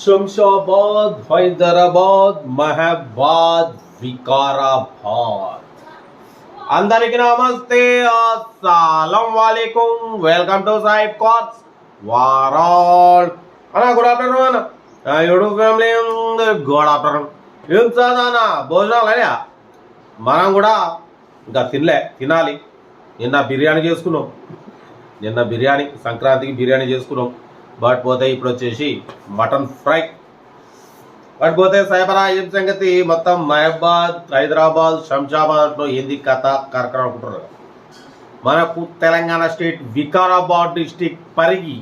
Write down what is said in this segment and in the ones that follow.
శంషాబాద్ హైదరాబాద్ మహబాద్ వికారాబాద్ అందరికి నమస్తే అస్సలం వాలేకుం వెల్కమ్ టు సాహిబ్ కార్స్ వారాల్. అన్నా గుడ్ ఆఫ్టర్నూన్ అన్న. YouTube family good afternoon. ఏం చదానా భోజనాలు అయ్యా మనం కూడా ఇంకా తినలే తినాలి. నిన్న బిర్యానీ చేసుకున్నాం. నిన్న బిర్యానీ సంక్రాంతికి బిర్యానీ చేసుకున్నాం. బట్ పోతే ఇప్పుడు వచ్చేసి మటన్ ఫ్రై. బట్ పోతే సైబరా ఏం సంగతి? మొత్తం మహబాద్ హైదరాబాద్ శంషాబాద్లో ఏంది కథ కార్యక్రమం అనుకుంటున్నారు? మనకు తెలంగాణ స్టేట్ వికారాబాద్ డిస్టిక్ పరిగి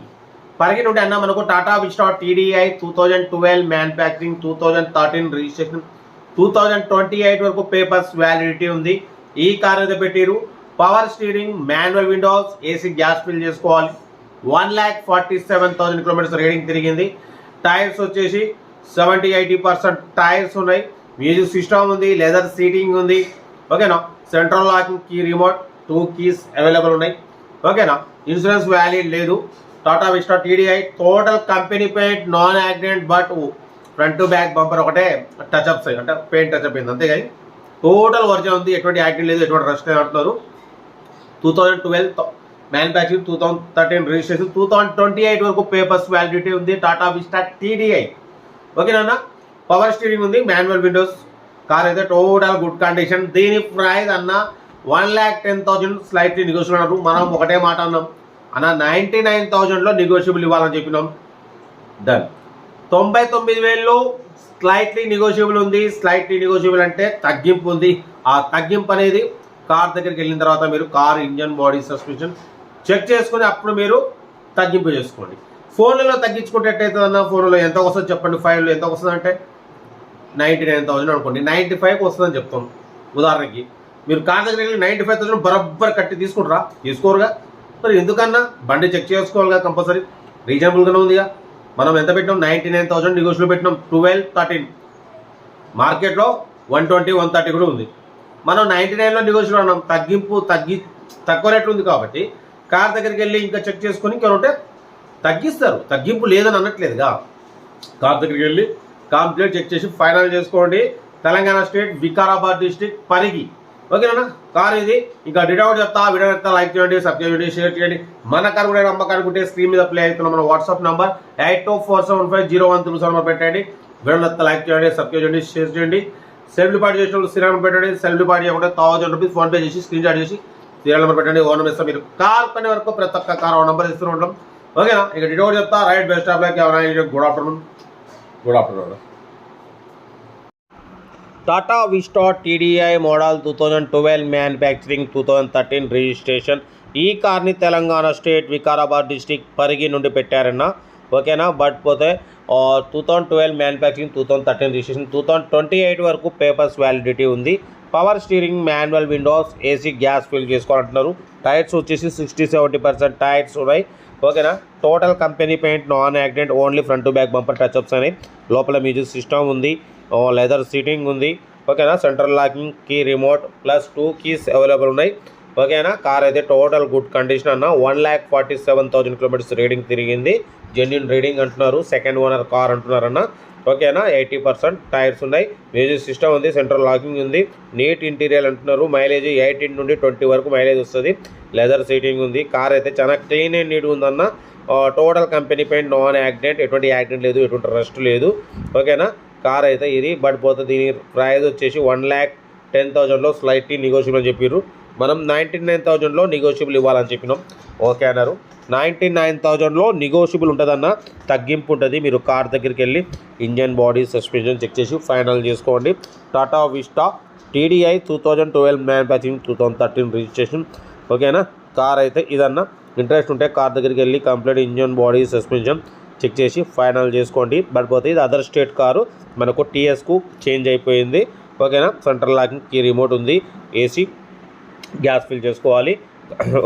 పరిగి నుండి అన్న మనకు Tata Vista TDI two thousand twelve manufacturing two thousand thirteen registration two thousand twenty eight వరకు పేపర్స్ వ్యాలిడిటీ ఉంది. ఈ కార్ అయితే పెట్టారు. Power steering manual windows AC gas fill చేసుకోవాలి. One lakh forty seven thousand kilometres reading తిరిగింది. Tyres వచ్చేసి seventy eighty percent tyres ఉన్నాయి. Music system ఉంది లెదర్ సీటింగ్ ఉంది. ఓకేనా? Central locking key remote two keys available ఉన్నాయి. ఓకేనా? ఇన్సూరెన్స్ వ్యాలిడ్ లేదు. Tata Vista TDI total company paint non accident but front to back bumper ఒకటే touch ups అంటే paint touch అయింది. అంతేగాని టోటల్ వర్జన్ ఉంది. ఎటువంటి యాక్సిడెంట్ లేదు ఎటువంటి రష్ అంటున్నారు two thousand twelve manufacturing two thousand thirteen registration two thousand twenty eight వరకు పేపర్స్ వ్యాలిడిటీ ఉంది. టాటా విస్టా టీడీఐ ఓకేనా పవర్ స్టీరింగ్ ఉంది మాన్యువల్ విండోస్ కార్ అయితే టోటల్ గుడ్ కండిషన్ దీని ప్రైస్ అన్న one lakh ten thousand slightly negotiable అన్నారు. మనం ఒకటే మాట అన్నాం. అన్న నైంటీ నైన్ థౌజండ్లో నెగోషియబుల్ ఇవ్వాలని చెప్పినాం. డన్ తొంభై తొమ్మిది వేలు స్లైట్లీ నెగోషియబుల్ ఉంది. స్లైట్లీ నెగోషియబుల్ అంటే తగ్గింపు ఉంది. ఆ తగ్గింపు అనేది కార్ దగ్గరికి వెళ్ళిన తర్వాత మీరు car engine body suspension check చేసుకుని అప్పుడు మీరు తగ్గింపు చేసుకోండి. ఫోన్లలో తగ్గించుకుంటే ఎట్టయితుందన్న ఫోన్లో ఎంత వస్తుంది చెప్పండి? ఫైవ్లో ఎంత వస్తుంది అంటే నైంటీ నైన్ థౌసండ్ అనుకోండి. నైంటీ ఫైవ్కి వస్తుందని చెప్తాం. ఉదాహరణకి మీరు కార్ దగ్గర వెళ్ళి నైంటీ ఫైవ్ థౌసండ్ బరబ్బర్ కట్టి తీసుకుంటారా? తీసుకోరుగా. మరి ఎందుకన్నా? బండి చెక్ చేసుకోవాలిగా కంపల్సరీ. రీజనబుల్గానే ఉందిగా. మనం ఎంత పెట్టినాం? నైంటీ నైన్ థౌసండ్ నెగోషియబుల్ పెట్టినాం. Twelve thirteen. మార్కెట్లో వన్ ట్వంటీ వన్ థర్టీ కూడా ఉంది. మనం నైంటీ నైన్లో నెగోషియబుల్ అన్నాం. తగ్గింపు తగ్గి తక్కువ రేట్లు ఉంది కాబట్టి కార్ దగ్గరికి వెళ్ళి ఇంకా చెక్ చేసుకొని ఇంకా ఉంటే తగ్గిస్తారు. తగ్గింపు లేదని అనట్లేదుగా. కార్ దగ్గరికి వెళ్ళి కంప్లీట్ చెక్ చేసి ఫైనల్ చేసుకోండి. Telangana state Vikarabad district Parigi. ఓకేనా? కార్ ఇది. ఇంకా డిటౌట్ చెప్తా. వీడియో చెప్తా లైక్ చేయండి సబ్స్క్రైబ్ చేయండి షేర్ చేయండి. మన కార్ కూడా నమ్మకానుకుంటే స్క్రీన్ మీద ప్లే అవుతున్న మన WhatsApp number eight two four seven five zero one three seven పెట్టండి. వీడియో చెప్తా లైక్ చేయండి సబ్స్క్రైబ్ చేయండి షేర్ చేయండి. సెల్ఫ్ డిపార్ట్ చేసిన వాళ్ళు పెట్టండి. సెల్ఫ్ డిపార్ట్ చేయకుండా థౌసండ్ రూపీస్ ఫోన్ పే చేసి స్క్రీన్ షాట్ చేసి సీరియల్ నెంబర్ పెట్టండి ఓన్ నెంబర్ ఇస్తాం. మీరు కార్ పని వరకు ప్రతి ఒక్క కార్ నెంబర్ ఇస్తూ ఉంటాం. ఓకేనా? ఇక డిటౌట్ చెప్తా right best of luck. Good afternoon. Good afternoon. Tata Vista TDI model two thousand twelve manufacturing two thousand thirteen registration. ఈ కార్ని తెలంగాణ స్టేట్ వికారాబాద్ డిస్టిక్ పరిగి నుండి పెట్టారన్న. ఓకేనా? బట్ పోతే two thousand twelve manufacturing two thousand thirteen registration. Two thousand twenty eight వరకు papers validity ఉంది. Power steering manual windows AC gas fill చేసుకోవాలంటున్నారు. Tyres వచ్చేసి sixty seventy percent tyres ఉన్నాయి. ఓకేనా? Total company paint non accident only front to back bumper touch ups అని లోపల music system ఉంది. Leather seating ఉంది. ఓకేనా? Central locking key remote plus two keys available ఉన్నాయి. ఓకేనా? కార్ అయితే టోటల్ గుడ్ కండిషన్ అన్న. One lakh forty seven thousand kilometres reading తిరిగింది. జెన్యున్ రీడింగ్ అంటున్నారు. సెకండ్ ఓనర్ కార్ అంటున్నారన్న ఓకేనా? ఎయిటీ పర్సెంట్ టైర్స్ ఉన్నాయి. మ్యూజిక్ సిస్టమ్ ఉంది. సెంట్రల్ లాకింగ్ ఉంది. నీట్ ఇంటీరియర్ అంటున్నారు. మైలేజ్ ఎయిటీన్ నుండి ట్వంటీ వరకు మైలేజ్ వస్తుంది. లెదర్ సీటింగ్ ఉంది. కార్ అయితే చాలా క్లీన్ అండ్ నీట్ ఉందన్న total company paint non accident ఎటువంటి యాక్సిడెంట్ లేదు. ఎటువంటి రెస్ట్ లేదు. ఓకేనా? కార్ అయితే ఇది. బట్ పోతే దీని ప్రైస్ వచ్చేసి వన్ ల్యాక్ టెన్ థౌజండ్లో స్లైట్లీ నెగోషియబుల్ అని చెప్పారు మనం నైంటీ నైన్ థౌజండ్లో నెగోషియబుల్ ఇవ్వాలని చెప్పినాం. ఓకే అన్నారు. నైంటీ నైన్ థౌజండ్లో నెగోషియబుల్ ఉంటుందన్న తగ్గింపు ఉంటుంది. మీరు కార్ దగ్గరికి వెళ్ళి ఇంజన్ బాడీ సస్పెన్షన్ చెక్ చేసి ఫైనల్ చేసుకోండి. Tata Vista TDI two thousand twelve manufacturing two thousand thirteen registration. ఓకేనా కార్ అయితే ఇదన్న. ఇంట్రెస్ట్ ఉంటే కార్ దగ్గరికి వెళ్ళి complete engine body suspension check చేసి ఫైనల్ చేసుకోండి. బట్ పోతే ఇది అదర్ స్టేట్ కారు. మనకు టీఎస్కు చేంజ్ అయిపోయింది. ఓకేనా సెంట్రల్ లాకింగ్ కీ రిమోట్ ఉంది. ఏసీ గ్యాస్ ఫిల్ చేసుకోవాలి.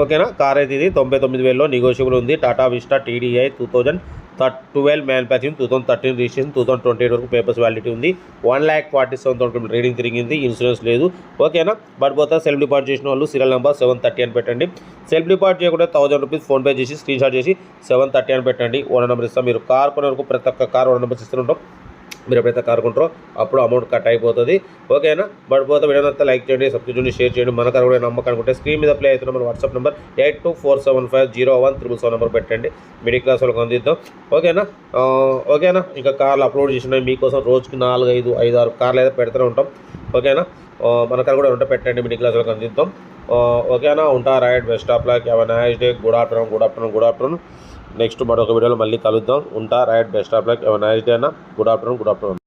ఓకేనా? కార్ అయితే ఇది తొంభై తొమ్మిది వేలలో నెగోషియబుల్ ఉంది. Tata Vista TDI two thousand twelve manufacturing two thousand thirteen registration two thousand twenty eight వరకు పేపర్స్ వ్యాలిడిటీ ఉంది. One lakh forty seven thousand reading తిరిగింది. ఇన్సూరెన్స్ లేదు. ఓకేనా? బట్ పోతే సెల్ఫ్ డిపాజిట్ చేసిన వాళ్ళు సీరియల్ నెంబర్ సెవెన్ థర్టీ అని పెట్టండి. సెల్ఫ్ డిపాజిట్ చేయకుండా థౌసండ్ రూపీస్ ఫోన్పే చేసి స్క్రీన్ షాట్ చేసి సెవెన్ థర్టీ అని పెట్టండి. ఓనర్ నెంబర్ ఇస్తాం. మీరు కార్ కొనే వరకు ప్రతి ఒక్క కార్ ఓనర్ నెంబర్స్ ఇస్తుంటాం మీరు ఎప్పుడైతే కార్ కొంటారో అప్పుడు అమౌంట్ కట్ అయిపోతుంది. ఓకేనా? బట్ పోతే వీడియో లైక్ చేయండి సబ్స్క్రైబ్ చేయండి షేర్ చేయండి. మన కార్ కూడా నమ్మకం అనుకుంటే స్క్రీన్ మీద ప్లే అవుతున్న మన WhatsApp number eight two four seven five zero one triple seven number పెట్టండి. మిడిల్ క్లాస్ వాళ్ళకి అందిద్దాం. ఓకేనా? ఓకేనా? ఇంకా కార్లు అప్లోడ్ చేసినాయి మీకోసం రోజుకి నాలుగు ఐదు ఐదు ఆరు కార్లు అయితే పెడుతూనే ఉంటాం. ఓకేనా? మన కారు కూడా ఉంటే పెట్టండి మిడిల్ క్లాస్ వాళ్ళకి అందిద్దాం. ఓకేనా? ఉంటా right best of luck have nice day good afternoon good afternoon good afternoon next మరొక వీడియోలో మళ్ళీ కలుద్దాం. ఉంటా right best of luck. Have nice day అన్న. Good afternoon good afternoon